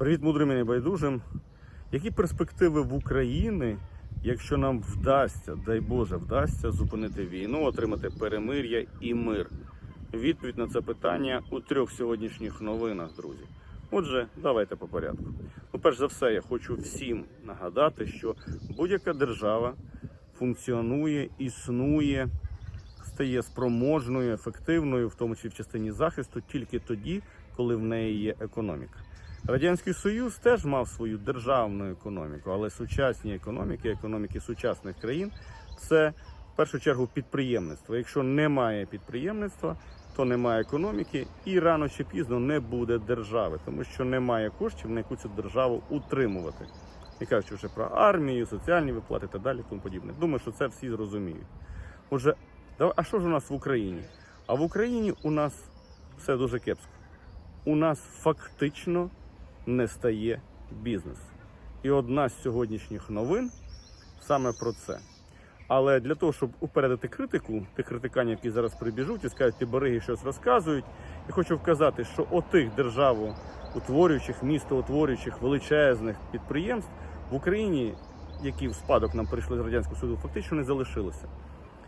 Привіт, мудрим і небайдужим. Які перспективи в Україні, якщо нам вдасться, дай Боже, вдасться зупинити війну, отримати перемир'я і мир? Відповідь на це питання у трьох сьогоднішніх новинах, друзі. Отже, давайте по порядку. Ну, перш за все, я хочу всім нагадати, що будь-яка держава функціонує, існує, стає спроможною, ефективною, в тому числі в частині захисту, тільки тоді, коли в неї є економіка. Радянський Союз теж мав свою державну економіку, але сучасні економіки, економіки сучасних країн, це в першу чергу підприємництво. Якщо немає підприємництва, то немає економіки, і рано чи пізно не буде держави, тому що немає коштів, на яку цю державу утримувати. Не кажучи вже про армію, соціальні виплати та далі, тому подібне. Думаю, що це всі зрозуміють. Отже, а що ж у нас в Україні? А в Україні у нас все дуже кепсько. У нас фактично не стає бізнес. І одна з сьогоднішніх новин саме про це. Але для того, щоб упередити критику, тих критиканів, які зараз прибіжуть і скажуть, ті бариги щось розказують, я хочу вказати, що отих державоутворюючих, містоутворюючих величезних підприємств в Україні, які в спадок нам прийшли з радянського Союзу, фактично не залишилося.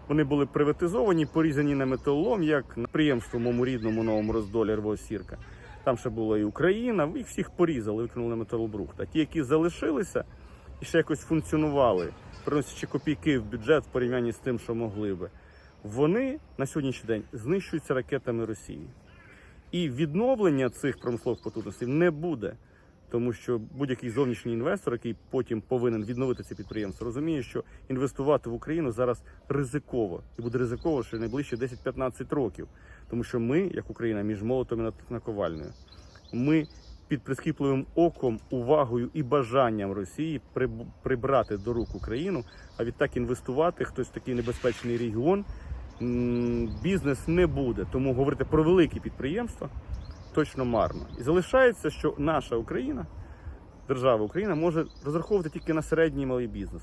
Вони були приватизовані, порізані на металолом, як на підприємство в моєму рідному новому роздолі Рвосірка. Там ще була і Україна, їх всіх порізали, викинули на металобрухт. А ті, які залишилися і ще якось функціонували, приносячи копійки в бюджет в порівнянні з тим, що могли би, вони на сьогоднішній день знищуються ракетами Росії. І відновлення цих промислових потужностей не буде. Тому що будь-який зовнішній інвестор, який потім повинен відновити ці підприємства, розуміє, що інвестувати в Україну зараз ризиково і буде ризиково ще найближчі 10-15 років. Тому що ми, як Україна, між молотом і наковальнею, ми під прискіпливим оком, увагою і бажанням Росії прибрати до рук Україну, а відтак інвестувати хтось в такий небезпечний регіон. Бізнес не буде. Тому говорити про великі підприємства точно марно. І залишається, що наша Україна, держава Україна, може розраховувати тільки на середній і малий бізнес.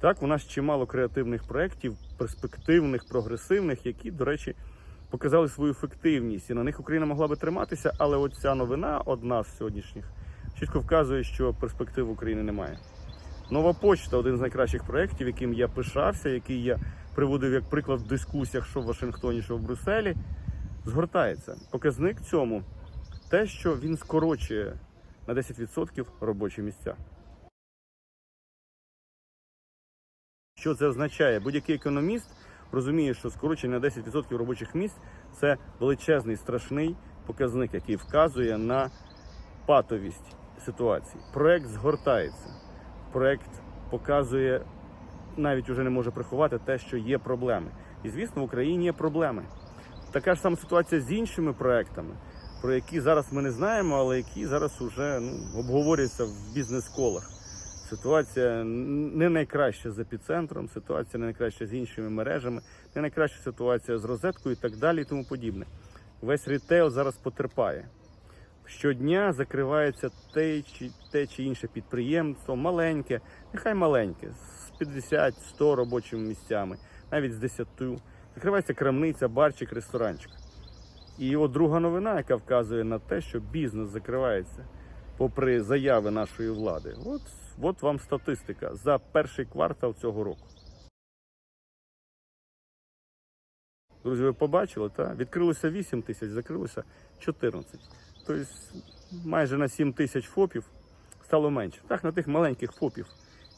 Так, у нас чимало креативних проєктів, перспективних, прогресивних, які, до речі, показали свою ефективність. І на них Україна могла би триматися, але от ця новина, одна з сьогоднішніх, чітко вказує, що перспектив України немає. Нова почта один з найкращих проєктів, яким я пишався, який я приводив як приклад в дискусіях, що в Вашингтоні, що в Брюсселі, згортається. Показник цьому те, що він скорочує на 10% робочі місця. Що це означає? Будь-який економіст розуміє, що скорочення на 10% робочих місць це величезний страшний показник, який вказує на патовість ситуації. Проект згортається. Проект показує, навіть уже не може приховати те, що є проблеми. І звісно, в Україні є проблеми. Така ж сама ситуація з іншими проектами, про які зараз ми не знаємо, але які зараз вже ну, обговорюються в бізнес-колах. Ситуація не найкраща з епіцентром, ситуація не найкраща з іншими мережами, не найкраща ситуація з розеткою і так далі, і тому подібне. Весь рітейл зараз потерпає. Щодня закривається те чи, те чи інше підприємство, маленьке, нехай маленьке, з 50-100 робочими місцями, навіть з 10. Закривається крамниця, барчик, ресторанчик. І от друга новина, яка вказує на те, що бізнес закривається попри заяви нашої влади. От, от вам статистика за перший квартал цього року. Друзі, ви побачили, та? відкрилося 8 тисяч, закрилося 14. Тобто майже на 7 тисяч ФОПів стало менше. Так, на тих маленьких ФОПів,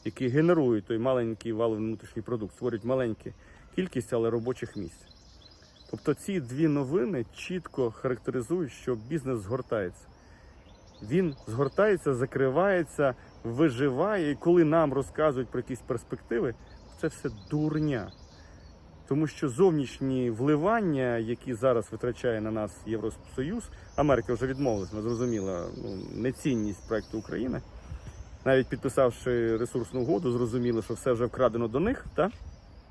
які генерують той маленький валовий внутрішній продукт, створюють маленьку кількість, але робочих місць. Тобто ці дві новини чітко характеризують, що бізнес згортається. Він згортається, закривається, виживає, і коли нам розказують про якісь перспективи, це все дурня. Тому що зовнішні вливання, які зараз витрачає на нас Євросоюз, Америка вже відмовилась, ми зрозуміла ну, нецінність проекту України. Навіть підписавши ресурсну угоду, зрозуміли, що все вже вкрадено до них, та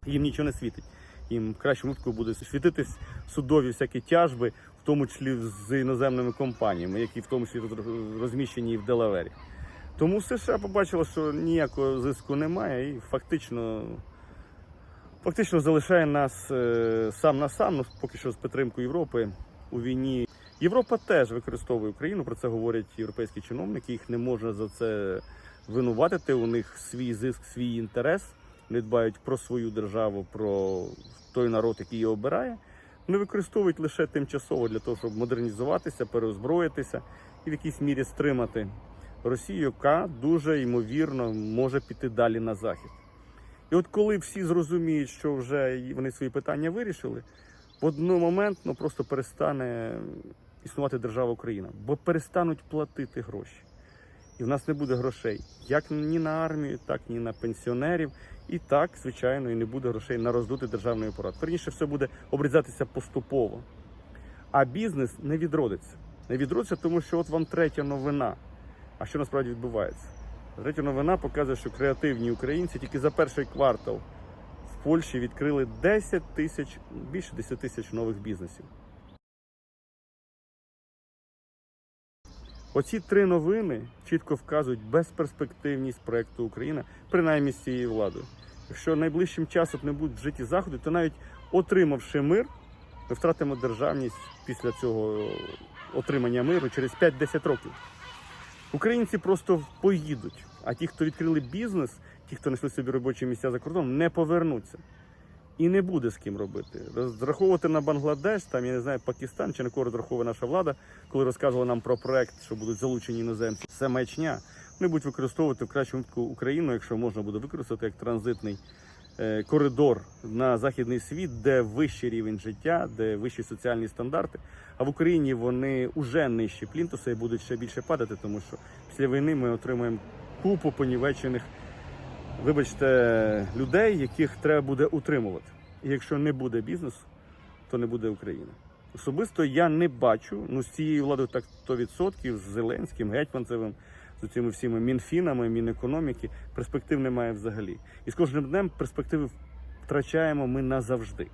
їм нічого не світить. Їм кращому випадку буде світитись судові всякі тяжби, в тому числі з іноземними компаніями, які в тому числі розміщені в Делавері. Тому США побачила, що ніякого зиску немає, і фактично, фактично залишає нас е, сам на сам, ну, поки що з підтримкою Європи у війні Європа теж використовує Україну. Про це говорять європейські чиновники. Їх не можна за це винуватити. У них свій зиск, свій інтерес. Вони дбають про свою державу, про той народ, який її обирає. Вони використовують лише тимчасово для того, щоб модернізуватися, переозброїтися і в якійсь мірі стримати Росію, яка дуже ймовірно може піти далі на захід. І от коли всі зрозуміють, що вже вони свої питання вирішили, в один момент ну, просто перестане існувати держава Україна, бо перестануть платити гроші. І в нас не буде грошей як ні на армію, так ні на пенсіонерів. І так, звичайно, і не буде грошей на роздути державний апарат. Верніше, все буде обрізатися поступово. А бізнес не відродиться. Не відродиться, тому що от вам третя новина. А що насправді відбувається? Третя новина показує, що креативні українці тільки за перший квартал в Польщі відкрили 10 тисяч, більше 10 тисяч нових бізнесів. Оці три новини чітко вказують безперспективність проекту Україна, принаймні з цією владою. Якщо найближчим часом не будуть вжиті заходи, то навіть отримавши мир, ми втратимо державність після цього отримання миру через 5-10 років. Українці просто поїдуть, а ті, хто відкрили бізнес, ті, хто знайшли собі робочі місця за кордоном, не повернуться. І не буде з ким робити. Розраховувати на Бангладеш, там я не знаю, Пакистан чи на кого розраховує наша влада, коли розказувала нам про проект, що будуть залучені іноземці. Це маячня. Вони будуть використовувати в кращому випадку Україну, якщо можна буде використати як транзитний е, коридор на західний світ, де вищий рівень життя, де вищі соціальні стандарти. А в Україні вони вже нижчі плінтуса і будуть ще більше падати, тому що після війни ми отримаємо купу понівечених, вибачте, людей, яких треба буде утримувати. І якщо не буде бізнесу, то не буде України. Особисто я не бачу ну з цією владою так 100%, з Зеленським, Гетьманцевим, з цими всіми мінфінами, мінекономіки, перспектив немає взагалі. І з кожним днем перспективи втрачаємо ми назавжди.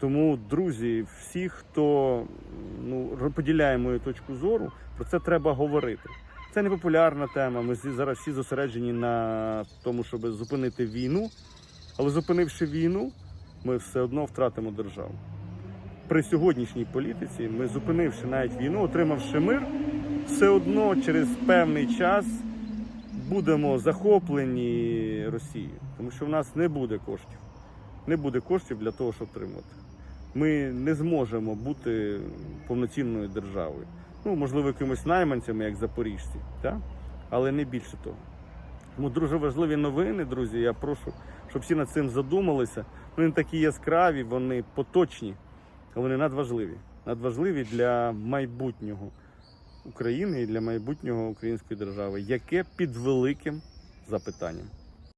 Тому, друзі, всі, хто ну, поділяє мою точку зору, про це треба говорити. Це не популярна тема. Ми зараз всі зосереджені на тому, щоб зупинити війну. Але зупинивши війну, ми все одно втратимо державу. При сьогоднішній політиці ми, зупинивши навіть війну, отримавши мир, все одно через певний час будемо захоплені Росією, тому що в нас не буде коштів. Не буде коштів для того, щоб тримати. Ми не зможемо бути повноцінною державою. Ну, можливо, якимось найманцями, як запоріжці, так? але не більше того. Тому дуже важливі новини, друзі. Я прошу, щоб всі над цим задумалися. Вони такі яскраві, вони поточні, але вони надважливі. Надважливі для майбутнього України і для майбутнього української держави, яке під великим запитанням.